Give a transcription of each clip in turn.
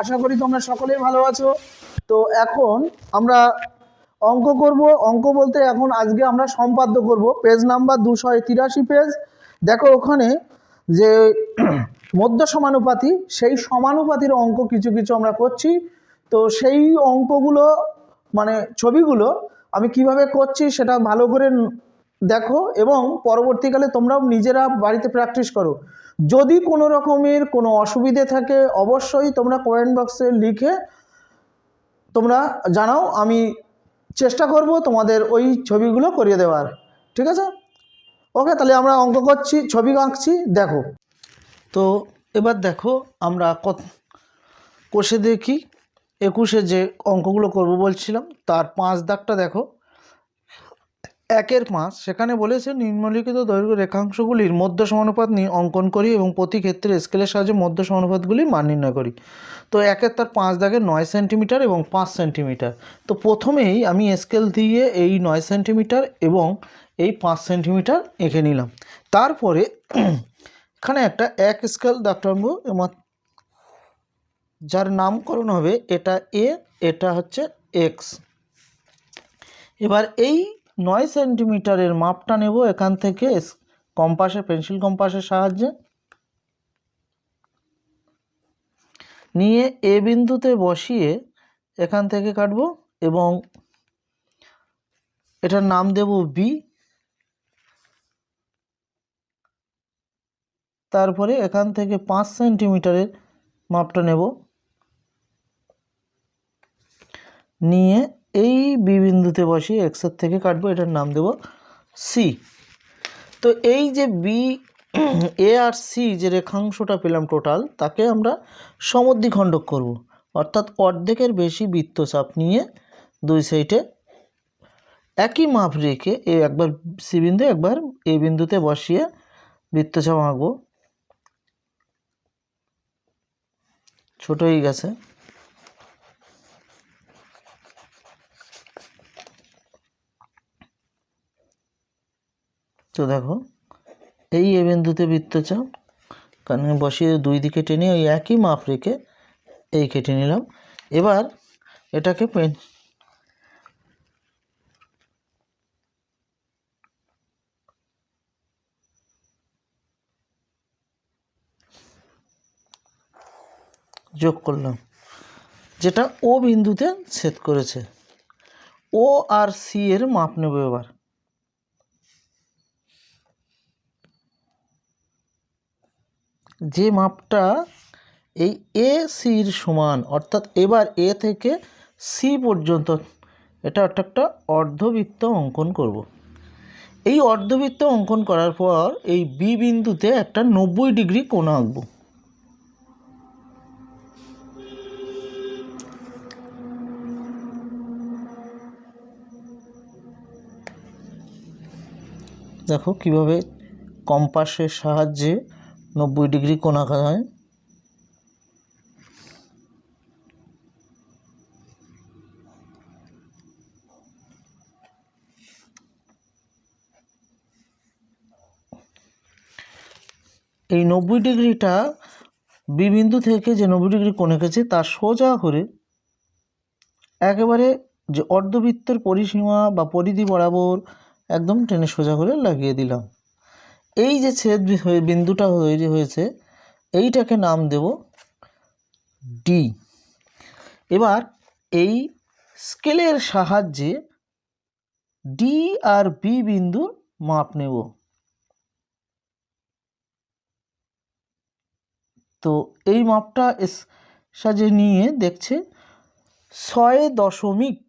আশা করি তোমরা সকলেই ভালো আছো। তো এখন আমরা অঙ্ক করব। অঙ্ক বলতে এখন আজকে আমরা সম্পাদ্য করব। পেজ নাম্বার দুশো তিরাশি পেজ। দেখো ওখানে যে মধ্য সমানুপাতি, সেই সমানুপাতির অঙ্ক কিছু কিছু আমরা করছি। তো সেই অঙ্কগুলো মানে ছবিগুলো আমি কীভাবে করছি সেটা ভালো করে দেখো এবং পরবর্তীকালে তোমরাও নিজেরা বাড়িতে প্র্যাকটিস করো। যদি কোনো রকমের কোনো অসুবিধে থাকে, অবশ্যই তোমরা কমেন্ট বক্সে লিখে তোমরা জানাও, আমি চেষ্টা করব তোমাদের ওই ছবিগুলো করিয়ে দেওয়ার। ঠিক আছে? ওকে, তাহলে আমরা অঙ্ক করছি, ছবি আঁকছি, দেখো। তো এবার দেখো, আমরা কত কষে দেখি, একুশে যে অঙ্কগুলো করব বলছিলাম, তার পাঁচ দাগটা দেখো। একের পাঁচ। সেখানে বলেছে, নিম্নলিখিত দৈর্ঘ্য রেখাংশগুলির মধ্য সমানুপাত নিয়ে অঙ্কন করি এবং প্রতি ক্ষেত্রে স্কেলের সাহায্যে মধ্য সমানুপাতগুলির মান নির্ণয় করি। তো একের তার পাঁচ দাগে নয় সেন্টিমিটার এবং পাঁচ সেন্টিমিটার। তো প্রথমেই আমি স্কেল দিয়ে এই নয় সেন্টিমিটার এবং এই পাঁচ সেন্টিমিটার এঁকে নিলাম। তারপরে এখানে একটা এক স্কেল দাগ টানবো এবং যার নামকরণ হবে এটা এ, এটা হচ্ছে এক্স। এবার এই নয় সেন্টিমিটারের মাপটা নেব এখান থেকে কম্পাসের, পেন্সিল কম্পাসের সাহায্যে। নিয়ে এ বিন্দুতে বসিয়ে এখান থেকে কাটবো এবং এটার নাম দেব বি তারপরে এখান থেকে পাঁচ সেন্টিমিটারের মাপটা নেব। নিয়ে এই বি বিন্দুতে বসিয়ে এক্সের থেকে কাটবো, এটার নাম দেব সি তো এই যে বি এ আর সি যে রেখাংশটা পেলাম টোটাল তাকে আমরা সমদ্বিখণ্ডক করব। অর্থাৎ অর্ধেকের বেশি বৃত্তচাপ নিয়ে দুই সাইডে একই মাপ রেখে এ একবার সি বিন্দু, একবার এ বিন্দুতে বসিয়ে বৃত্তচাপ আঁকবো। ছোট হয়ে গেছে। তো দেখো, এই এ বিন্দুতে বৃত্তচাপ কারণ বসিয়ে দুই দিকে টেনে ওই একই মাপ রেখে এই কেটে নিলাম। এবার এটাকে পেন যোগ করলাম, যেটা ও বিন্দুতে ছেদ করেছে। ও আর সি এর মাপ নেব এবার। যে মাপটা এই এ সির সমান, অর্থাৎ এবার এ থেকে সি পর্যন্ত, এটা একটা একটা অর্ধবৃত্ত অঙ্কন করব। এই অর্ধবৃত্ত অঙ্কন করার পর এই বি বিন্দুতে একটা নব্বই ডিগ্রি কোণ আঁকবো দেখো কীভাবে কম্পাসের সাহায্যে নব্বই ডিগ্রি কোণ আঁকা হয়। এই নব্বই ডিগ্রিটা বি বিন্দু থেকে যে নব্বই ডিগ্রি কোণ এঁকেছি তার সোজা করে একেবারে যে অর্ধবৃত্তের পরিসীমা বা পরিধি বরাবর একদম টেনে সোজা করে লাগিয়ে দিলাম। এই যে ছেদ বিন্দুটা তৈরি হয়েছে, এইটাকে নাম দেব ডি এবার এই স্কেলের সাহায্যে ডি আর বি বিন্দুর মাপ নেব। তো এই মাপটা সাজে নিয়ে দেখছে ছয় দশমিক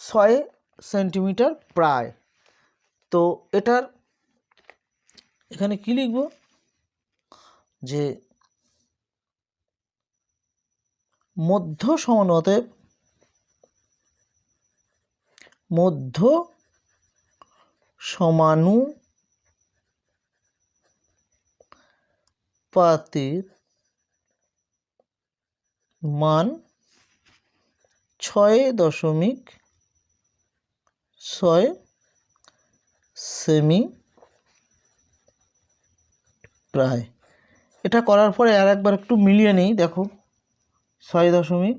ছয় সেন্টিমিটার প্রায়। তো এটার এখানে কি লিখব? যে মধ্য সমানুপাতে মধ্য সমানুপাতের মান ছয় দশমিক ছয় সেমি প্রায়। এটা করার পরে আর একবার একটু মিলিয়ে নেই, দেখো। ছয় দশমিক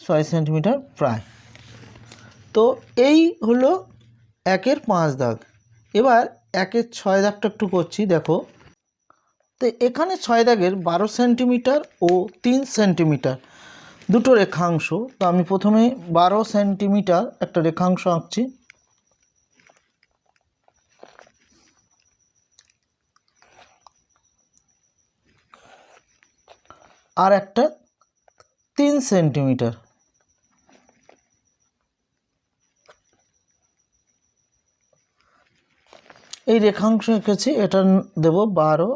ছয় সেন্টিমিটার প্রায়। তো এই হলো একের পাঁচ দাগ। এবার একের ছয় দাগটা একটু করছি, দেখো। তো এখানে ছয় দাগের বারো সেন্টিমিটার ও তিন সেন্টিমিটার দুটো রেখাংশ। তো আমি প্রথমে বারো সেন্টিমিটার একটা রেখাংশ আঁকছি। আর একটা তিন সেন্টিমিটার। এই রেখাংশ এঁকেছি, এটা দেব বারো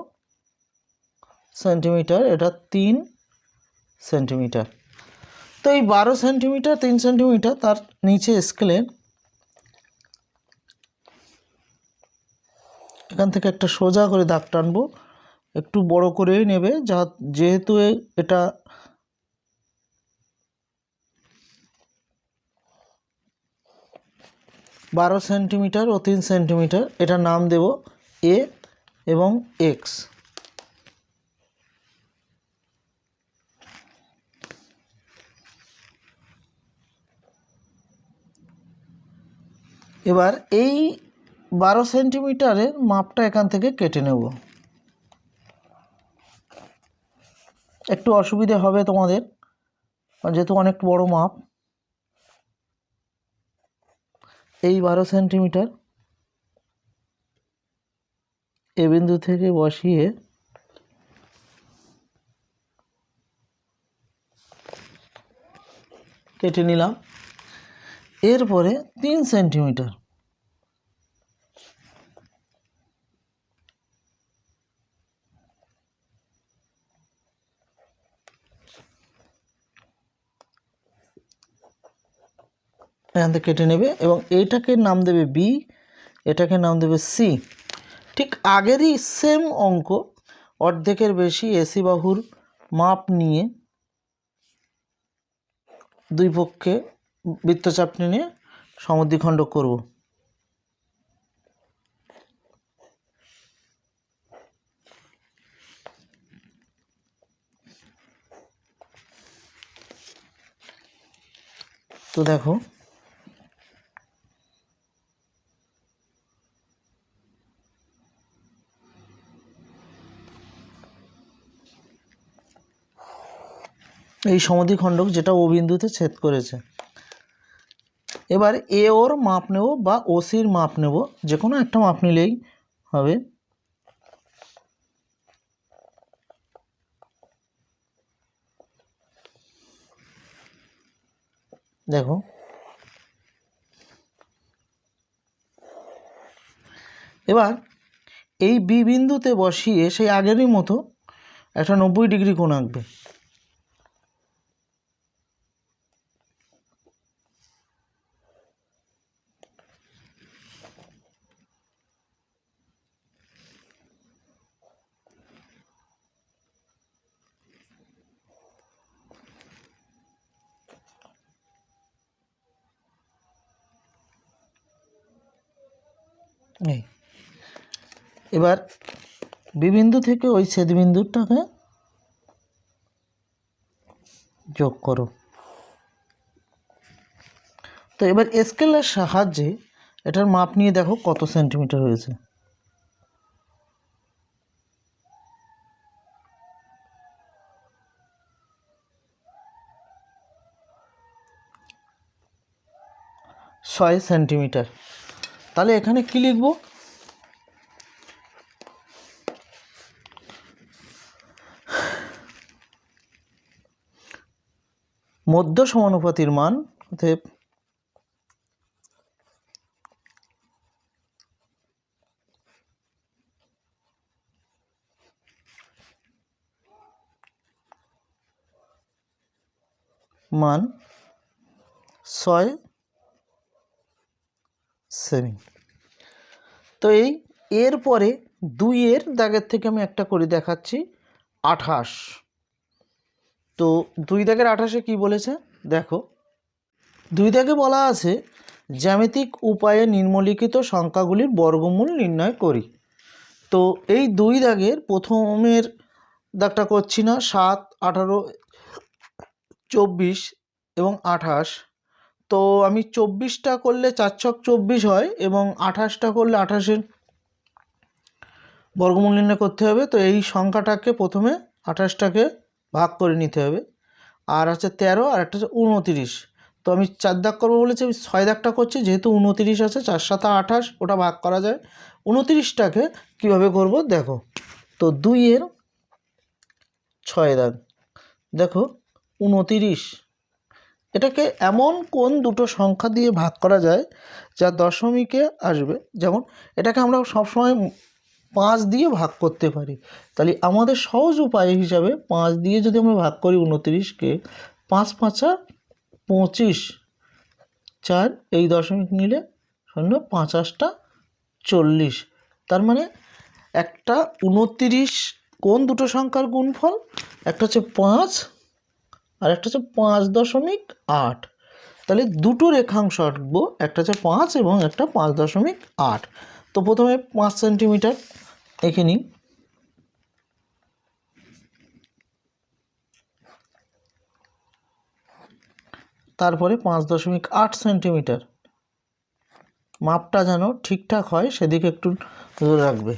সেন্টিমিটার, এটা তিন সেন্টিমিটার। তো এই বারো সেন্টিমিটার, তিন সেন্টিমিটার তার নিচে স্কেলে এখান থেকে একটা সোজা করে দাগ টানবো। একটু বড় করেই নেবে, যা যেহেতু এটা বারো সেন্টিমিটার ও তিন সেন্টিমিটার এটা নাম দেব এ এবং এক্স। এবার এই বারো সেন্টিমিটারের মাপটা এখান থেকে কেটে নেব। একটু অসুবিধে হবে তোমাদের যেহেতু অনেক বড় মাপ, এই বারো সেন্টিমিটার এ বিন্দু থেকে বসিয়ে কেটে নিলাম। এরপরে তিন সেন্টিমিটার এখান থেকে কেটে নেবে এবং এইটাকে নাম দেবে বি এটাকে নাম দেবে সি ঠিক আগেরই সেম অঙ্ক, অর্ধেকের বেশি এসি বাহুর মাপ নিয়ে দুই পক্ষে বৃত্তচাপ নিয়ে সমদ্বিখণ্ড করব। তো দেখো এই সমদ্বিখণ্ডক যেটা ও বিন্দুতে ছেদ করেছে। এবার এ ওর মাপ নেব বা ওসির মাপ নেব যে কোনো একটা মাপ নিলেই হবে। দেখো। এবার এই বি বিন্দুতে বসিয়ে সেই আগেরই মতো একটা নব্বই ডিগ্রি কোণ আঁকবে। এবার বিবিন্দু থেকে ওই ছেদবিন্দুটাকে যোগ করো। তো এবার স্কেলের সাহায্যে এটার মাপ নিয়ে দেখো কত সেন্টিমিটার হয়েছে। ছয় সেন্টিমিটার। তাহলে এখানে কি লিখব? মধ্য সমানুপাতির মান অতএব মান ছয় সেমি। তো এই এর পরে দুইয়ের দাগের থেকে আমি একটা করে দেখাচ্ছি, আঠাশ। তো দুই দাগের আঠাশে কি বলেছে? দেখো। দুই দাগে বলা আছে, জ্যামিতিক উপায়ে নিম্নলিখিত সংখ্যাগুলির বর্গমূল নির্ণয় করি। তো এই দুই দাগের প্রথমের দাগটা করছি না, সাত, আঠারো, চব্বিশ এবং আঠাশ। তো আমি চব্বিশটা করলে চার ছক চব্বিশ হয় এবং আঠাশটা করলে আঠাশের বর্গমূল নির্ণয় করতে হবে। তো এই সংখ্যাটাকে প্রথমে আঠাশটাকে ভাগ করে নিতে হবে। আর হচ্ছে তেরো, আর একটা হচ্ছে উনতিরিশ। তো আমি চার দাগ করব বলেছি, আমি ছয় দাগটা করছি, যেহেতু উনতিরিশ আছে, চার সাথে আঠাশ, ওটা ভাগ করা যায়। উনতিরিশটাকে কীভাবে করব? দেখো, তো দুইয়ের ছয় দাগ। দেখো, উনতিরিশ এটাকে এমন কোন দুটো সংখ্যা দিয়ে ভাগ করা যায় যা দশমিকে আসবে? যেমন এটাকে আমরা সবসময় পাঁচ দিয়ে ভাগ করতে পারি। তাহলে আমাদের সহজ উপায় হিসাবে পাঁচ দিয়ে যদি আমরা ভাগ করি উনত্রিশকে পাঁচ পাঁচা পঁচিশ, চার এই দশমিক নিলে শূন্য পাঁচাশটা চল্লিশ। তার মানে একটা উনত্রিশ কোন দুটো সংখ্যার গুণফল? একটা হচ্ছে পাঁচ আর একটা হচ্ছে পাঁচ দশমিক আট। তাহলে দুটো রেখাংশ আঁকবো, একটা হচ্ছে পাঁচ এবং একটা পাঁচ দশমিক আট। তো প্রথমে পাঁচ সেন্টিমিটার এঁকে নিই। তারপরে পাঁচ দশমিক আট সেন্টিমিটার। মাপটা যেন ঠিকঠাক হয় সেদিকে একটু রাখবে।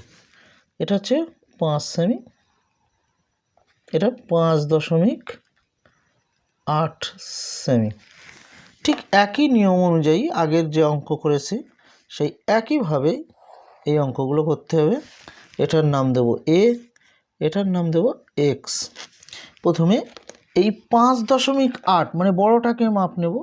এটা হচ্ছে পাঁচ সেমি, এটা পাঁচ দশমিক আট সেমি ঠিক একই নিয়ম অনুযায়ী আগের যে অঙ্ক করেছি, সেই একইভাবে এই অঙ্কগুলো করতে হবে। এটার নাম দেব এ এটার নাম দেব এক্স প্রথমে এই পাঁচ দশমিক আট মানে বড়টাকে মাপ নেব।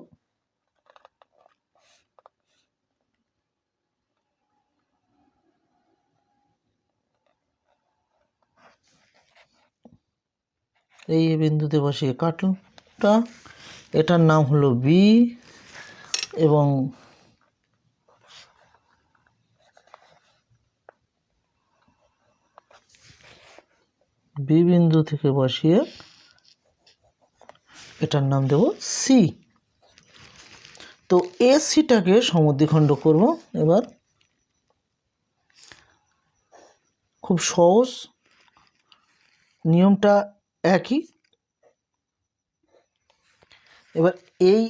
এই বিন্দুতে বসিয়ে কাটটা এটার নাম হলো বি এবং বি বিন্দু থেকে বসিয়ে এটার নাম দেব সি। তো এ সিটাকে সমদ্বিখণ্ড করব এবার। খুব সহজ। নিয়মটা একই। এবার এই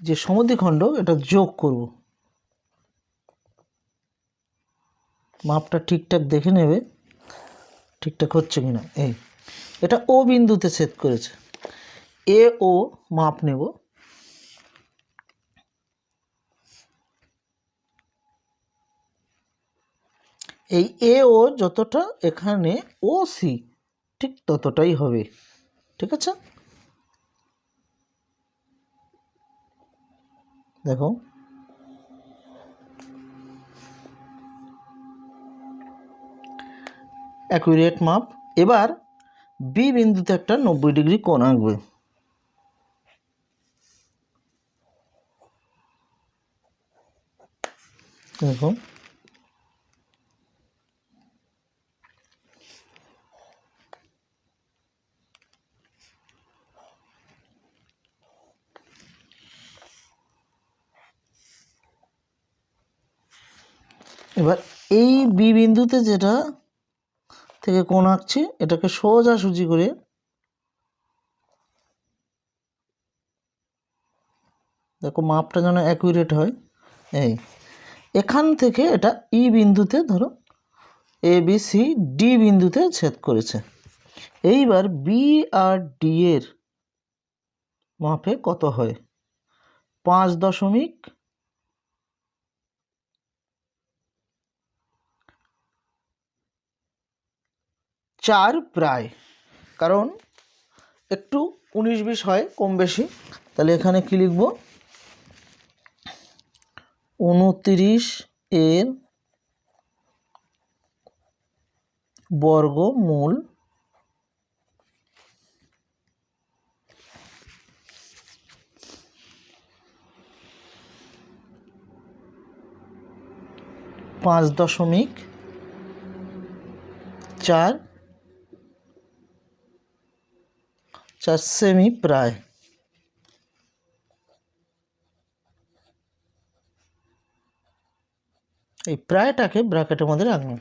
যে সমদ্বিখণ্ড এটা যোগ করব। মাপটা ঠিকঠাক দেখে নেবে, ঠিকঠাক হচ্ছে কিনা। এই, এটা ও বিন্দুতে ছেদ করেছে। এ ও মাপ নেব। এই এ ও যতটা এখানে ও সি ঠিক ততটাই হবে। ঠিক আছে? দেখো। অ্যাকুরেট মাপ এবার বি বিন্দুতে একটা নব্বই ডিগ্রি কোণ আঁকবে। দেখো। এবার এই বি বিন্দুতে যেটা থেকে কোণ আঁকছি, এটাকে সোজাসুজি করে দেখো মাপটা যেন অ্যাকুরেট হয়। এই, এখান থেকে এটা ই বিন্দুতে ধরো এ বি সি ডি বিন্দুতে ছেদ করেছে। এইবার বি আর ডি এর মাপে কত হয়? পাঁচ দশমিক চার প্রায়। কারণ একটু উনিশ বিশ হয় কম বেশি। তাহলে এখানে কি লিখব? উনতিরিশ এর বর্গমূল পাঁচ দশমিক চার চার সেমি প্রায়। এই প্রায়টাকে ব্র্যাকেটের মধ্যে রাখলাম।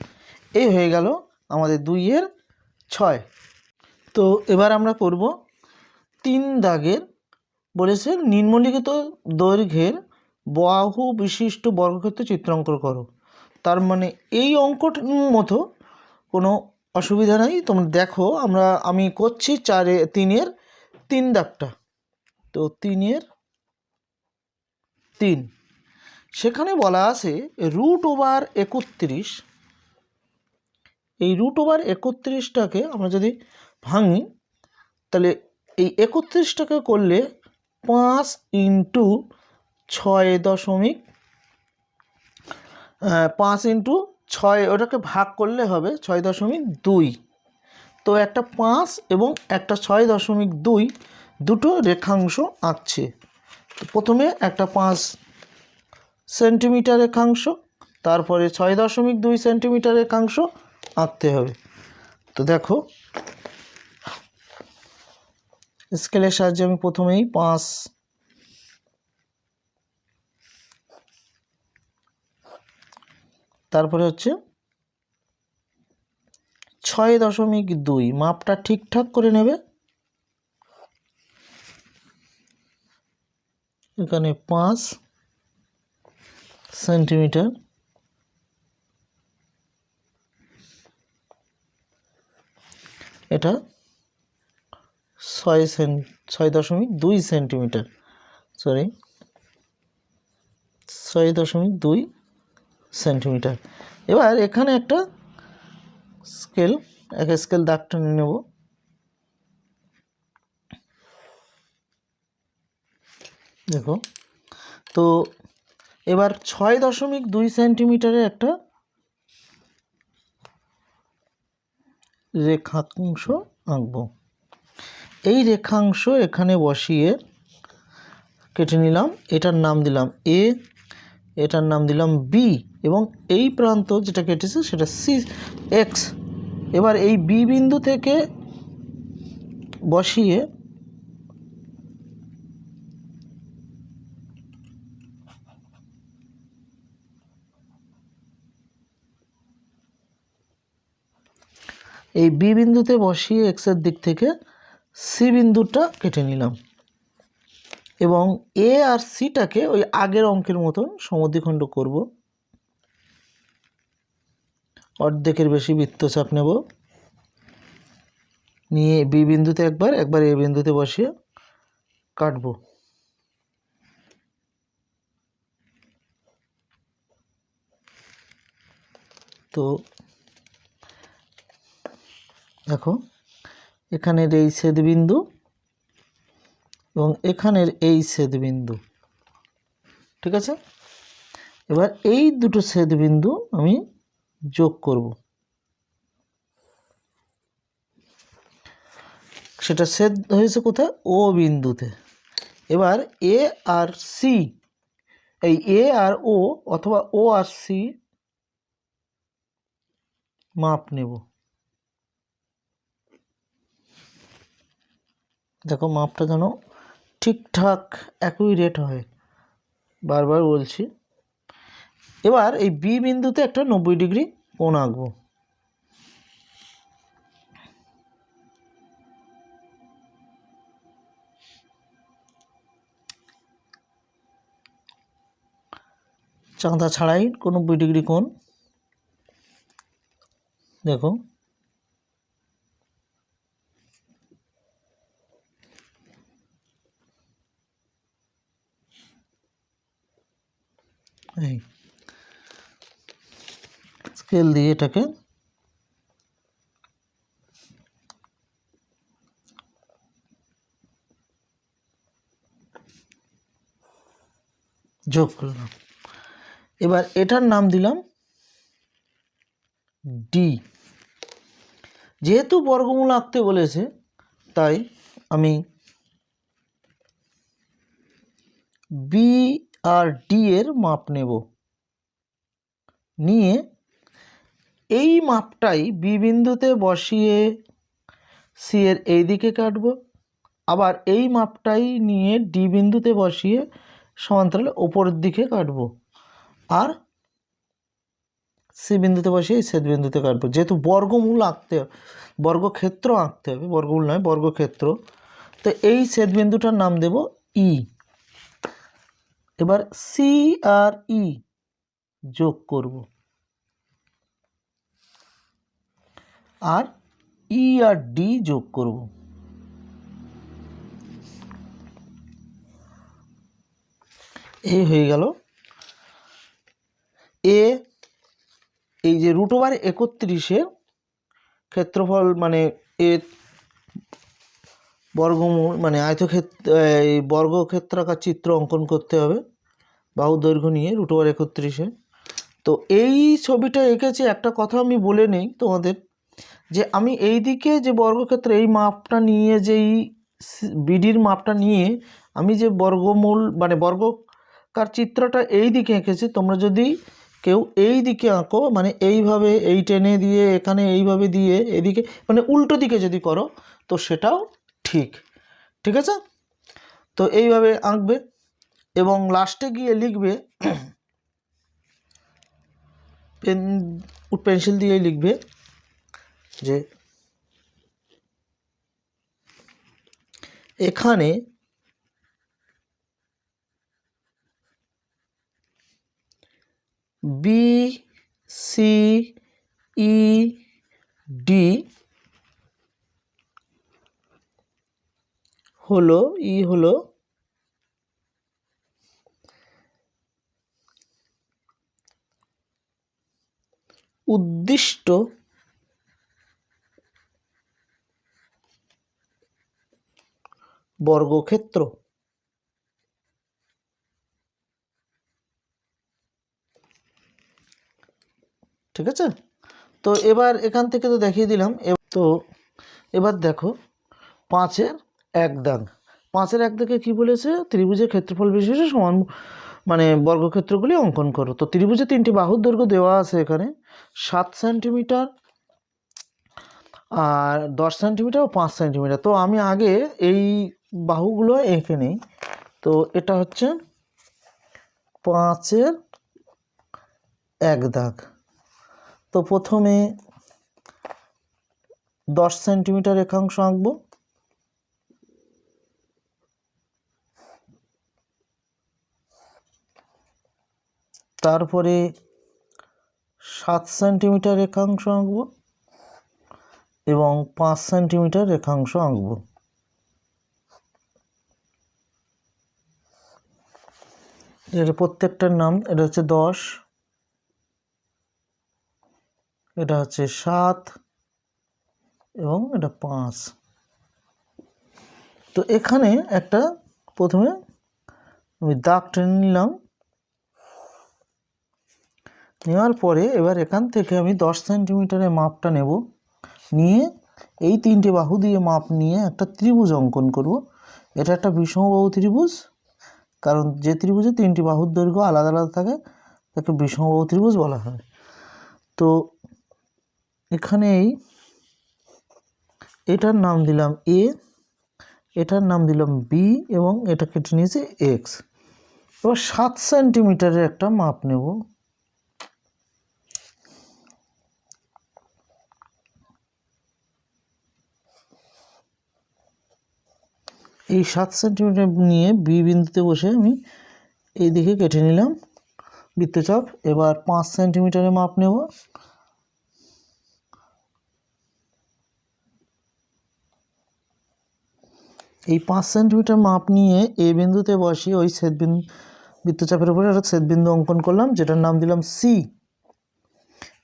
এই হয়ে গেল আমাদের দুইয়ের ছয়। তো এবার আমরা করব তিন দাগের। বলেছে, নিম্নলিখিত দৈর্ঘ্যের বাহু বিশিষ্ট বর্গক্ষেত্র চিত্রাঙ্কন করো। তার মানে এই অঙ্কটার মতো কোনো অসুবিধা নাই, তোমরা দেখো, আমরা, আমি করছি চারে, তিনের তিন দাগটা। তো তিনের তিন। সেখানে বলা আছে রুট ওভার একত্রিশ। এই রুট ওভার একত্রিশটাকে আমরা যদি ভাঙি, তাহলে এই একত্রিশটাকে করলে পাঁচ ইন্টু ছয় দশমিক পাঁচ ইন্টু ছয়, ওটাকে ভাগ করলে হবে ছয় দশমিক দুই। তো একটা পাঁচ এবং একটা ছয় দশমিক দুই দুটো রেখাংশ আঁকছে। তো প্রথমে একটা পাঁচ সেন্টিমিটার রেখাংশ, তারপরে ছয় দশমিক দুই সেন্টিমিটার রেখাংশ আঁকতে হবে। তো দেখো, স্কেলের সাহায্যে আমি প্রথমেই পাঁচ তারপরে হচ্ছে ছয় দশমিক দুই। মাপটা ঠিকঠাক করে নেবে। এখানে পাঁচ সেন্টিমিটার। এটা ছয় সেন, ছয় দশমিক দুই সেন্টিমিটার। সরি, ছয় দশমিক দুই সেন্টিমিটার। এবার এখানে একটা স্কেল, এক স্কেল দাগটা নিয়ে নেব। দেখো, তো এবার ছয় দশমিক দুই সেন্টিমিটারের একটা রেখাংশ আঁকবো। এই রেখাংশ এখানে বসিয়ে কেটে নিলাম। এটার নাম দিলাম এ এটার নাম দিলাম বি এবং এই প্রান্ত যেটা কেটেছে সেটা সি এক্স এবার এই বি বিন্দু থেকে বসিয়ে এই বি বিন্দুতে বসিয়ে এক্সের দিক থেকে সি বিন্দুটা কেটে নিলাম। এবং এ আর সিটাকে ওই আগের অঙ্কের মতন সমদ্বিখণ্ড করব। অর্ধেকের বেশি বৃত্তচাপ নেব। নিয়ে বি বিন্দুতে একবার একবার এ বিন্দুতে বসিয়ে কাটবো। তো দেখো, এখানের এই ছেদবিন্দু এবং এখানের এই ছেদবিন্দু ঠিক আছে? এবার এই দুটো ছেদবিন্দু আমি যোগ করব। সেটা ছেদ হয়েছে কোথায়? ও বিন্দুতে। এবার এ আর সি, এই এ আর ও অথবা ও আর সি মাপ নেব। দেখো মাপটা যেন ঠিকঠাক একই রেট হয়। বারবার বলছি। এবার এই বি বিন্দুতে একটা নব্বই ডিগ্রি কোণ আঁকবো। চাঁদা ছাড়াই কোনো নব্বই ডিগ্রি কোণ। দেখো। এই। স্কেল দিয়ে এটাকে যোগ করলাম। এবার এটার নাম দিলাম ডি যেহেতু বর্গমূল আঁকতে বলেছে, তাই আমি বি আর ডি এর মাপ নেব। নিয়ে এই মাপটাই বি বিন্দুতে বসিয়ে সি এর এই দিকে কাটব। আবার এই মাপটাই নিয়ে ডি বিন্দুতে বসিয়ে সমান্তরালে ওপরের দিকে কাটব। আর সি বিন্দুতে বসিয়ে ছেদ বিন্দুতে কাটবো। যেহেতু বর্গমূল আঁকতে হবে, বর্গক্ষেত্র আঁকতে হবে, বর্গমূল নয়, বর্গক্ষেত্র। তো এই ছেদ বিন্দুটার নাম দেব ই এবার সি আর ই যোগ করব। আর ই আর ডি যোগ করব। এই হয়ে গেল। এ এই যে রুট ওভার একত্রিশের ক্ষেত্রফল মানে এ বর্গমূল মানে আয়তক্ষেত্র এই বর্গক্ষেত্রাকার চিত্র অঙ্কন করতে হবে, বাহু দৈর্ঘ্য নিয়ে রুট ওভার একত্রিশে। তো এই ছবিটা এঁকেছি, একটা কথা আমি বলে নেই তোমাদের। যে আমি এই দিকে যে বর্গক্ষেত্র এই মাপটা নিয়ে যেই বিডির মাপটা নিয়ে আমি যে বর্গমূল মানে বর্গকার চিত্রটা এই দিকে এঁকেছি, তোমরা যদি কেউ এই দিকে আঁকো মানে এইভাবে এই টেনে দিয়ে, এখানে এইভাবে দিয়ে, এদিকে মানে উল্টো দিকে যদি করো, তো সেটাও ঠিক। ঠিক আছে? তো এইভাবে আঁকবে এবং লাস্টে গিয়ে লিখবে, পেন পেন্সিল দিয়ে লিখবে। যে এখানে বি সি ই ডি হলো ই হলো উদ্দিষ্ট বর্গক্ষেত্র। ঠিক আছে? তো এবার এখান থেকে তো দেখিয়ে দিলাম। তো এবার দেখো, পাঁচের এক দাগ। পাঁচের এক দাগে কী বলেছে? ত্রিভুজের ক্ষেত্রফল বিশেষে সমান মানে বর্গক্ষেত্রগুলি অঙ্কন করো। তো ত্রিভুজে তিনটি বাহুর দৈর্ঘ্য দেওয়া আছে এখানে, সাত সেন্টিমিটার আর দশ সেন্টিমিটার ও পাঁচ সেন্টিমিটার। তো আমি আগে এই বাহুগুলো এঁকে নিই। তো এটা হচ্ছে পাঁচের এক দাগ। তো প্রথমে দশ সেন্টিমিটার রেখাংশ আঁকবো। তারপরে সাত সেন্টিমিটার রেখাংশ আঁকবো এবং পাঁচ সেন্টিমিটার রেখাংশ আঁকবো। এটা প্রত্যেকটার নাম, এটা হচ্ছে দশ। এটা হচ্ছে সাত এবং এটা পাঁচ। তো এখানে একটা প্রথমে আমি দাগ টেনে নিলাম। নেওয়ার পরে এবার এখান থেকে আমি দশ সেন্টিমিটারের মাপটা নেব। নিয়ে এই তিনটে বাহু দিয়ে মাপ নিয়ে একটা ত্রিভুজ অঙ্কন করব। এটা একটা বিষমবাহু ত্রিভুজ কারণ যে ত্রিভুজে তিনটি বাহুর দৈর্ঘ্য আলাদা আলাদা থাকে, তাকে বিষমবাহু ত্রিভুজ বলা হয়। তো এখানেই এটার নাম দিলাম এ এটার নাম দিলাম বি এবং এটা কেটে নিয়েছি এক্স এবার সাত সেন্টিমিটারের একটা মাপ নেব। এই সাত সেন্টিমিটার নিয়ে বি বিন্দুতে বসে আমি এই দিকে কেটে নিলাম বৃত্তচাপ। এবার পাঁচ সেন্টিমিটারে মাপ নেব। এই পাঁচ সেন্টিমিটার মাপ নিয়ে এ বিন্দুতে বসিয়ে ওই বিন্দু বৃত্তচাপের উপরে একটা ছেদ বিন্দু অঙ্কন করলাম, যেটার নাম দিলাম সি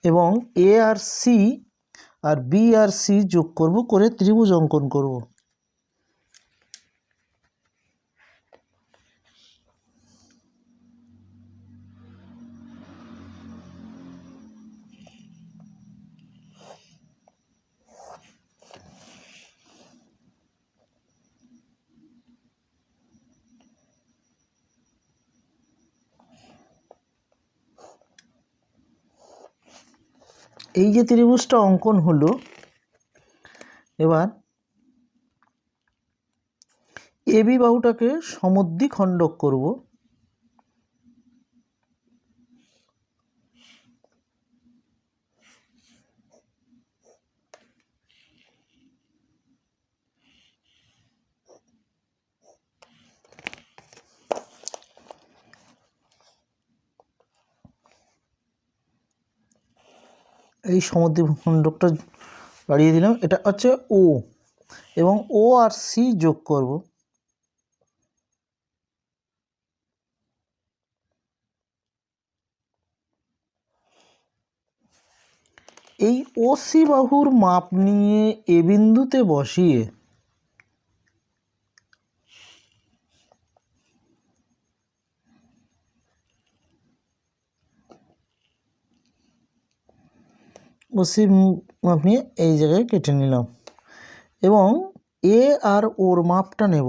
এবং A R C R B R C যোগ করব, করে ত্রিভুজ অঙ্কন করব। এই যে ত্রিভুজটা অঙ্কন হলো এবার এবি বাহুটাকে সমদ্বিখণ্ডক করব। এই সমদ্বিখণ্ডকটা বাড়িয়ে দিলাম। এটা হচ্ছে ও এবং ও আর সি যোগ করব। এই ওসি বাহুর মাপ নিয়ে এ বিন্দুতে বসিয়ে ওসি মাপ নিয়ে এই জায়গায় কেটে নিলাম। এবং এ আর ওর মাপটা নেব।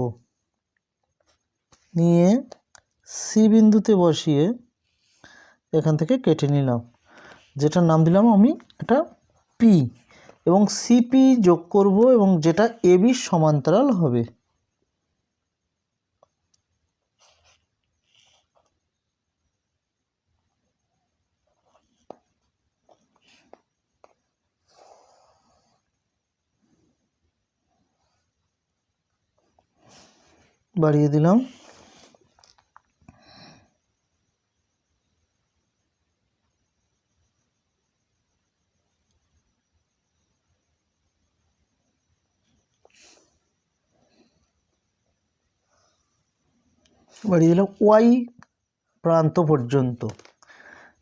নিয়ে সি বিন্দুতে বসিয়ে এখান থেকে কেটে নিলাম। যেটার নাম দিলাম আমি এটা পি এবং সিপি যোগ করব এবং যেটা এবির সমান্তরাল হবে। বাড়িয়ে দিলাম। বাড়িয়ে দিলাম ওয়াই প্রান্ত পর্যন্ত।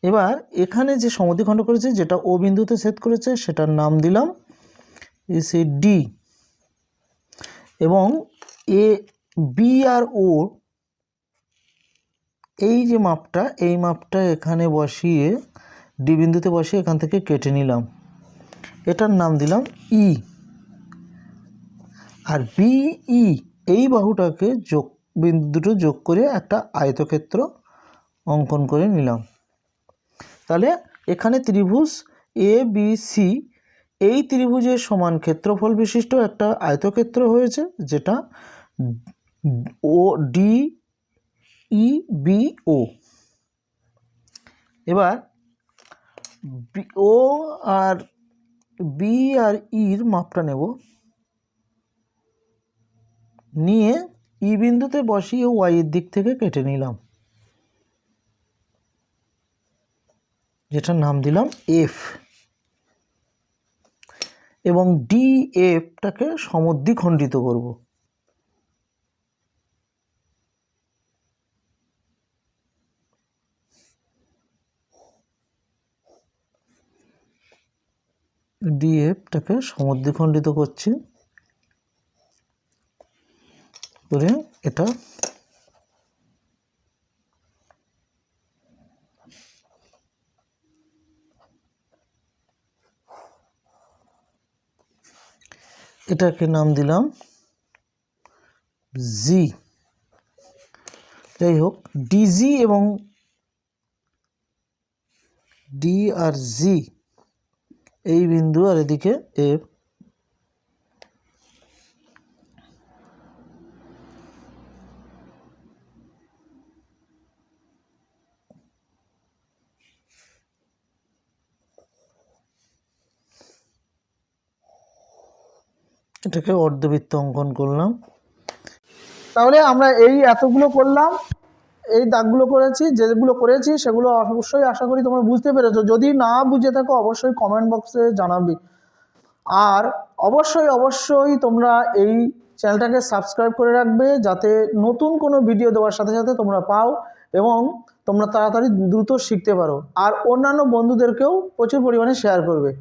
এবার এখানে যে সমদ্বিখণ্ড করেছে, যেটা ও বিন্দুতে ছেদ করেছে, সেটার নাম দিলাম সে ডি। এবং এ বি আর ও এই যে মাপটা, এই মাপটা এখানে বসিয়ে ডি বিন্দুতে বসিয়ে এখান থেকে কেটে নিলাম। এটার নাম দিলাম ই আর বিই এই বাহুটাকে যোগ, বিন্দু দুটো যোগ করে একটা আয়তক্ষেত্র অঙ্কন করে নিলাম। তাহলে এখানে ত্রিভুজ এ বি সি এই ত্রিভুজের সমান ক্ষেত্রফল বিশিষ্ট একটা আয়তক্ষেত্র হয়েছে, যেটা ও, ডি, ই, বি, ও। এবার ও আর বি আর ইর মাপটা নেব। নিয়ে ই বিন্দুতে বসিয়ে ওয়াইয়ের দিক থেকে কেটে নিলাম। যেটার নাম দিলাম এফ। এবং ডি এফটাকে সমদ্বিখণ্ডিত করব। ডি এফটাকে সমদ্বিখণ্ডিত করছি। করে এটা এটাকে নাম দিলাম জি যাই হোক ডিজি এবং ডি আর জি এই বিন্দু আর এদিকে এফ এটাকে অর্ধবৃত্ত অঙ্কন করলাম। তাহলে আমরা এই এতগুলো করলাম। এই দাগগুলো করেছি, যেগুলো করেছি সেগুলো অবশ্যই আশা করি তোমরা বুঝতে পেরেছ। যদি না বুঝে থাকো, অবশ্যই কমেন্ট বক্সে জানাবি। আর অবশ্যই অবশ্যই তোমরা এই চ্যানেলটাকে সাবস্ক্রাইব করে রাখবে, যাতে নতুন কোনো ভিডিও দেওয়ার সাথে সাথে তোমরা পাও এবং তোমরা তাড়াতাড়ি দ্রুত শিখতে পারো। আর অন্যান্য বন্ধুদেরকেও প্রচুর পরিমাণে শেয়ার করবে।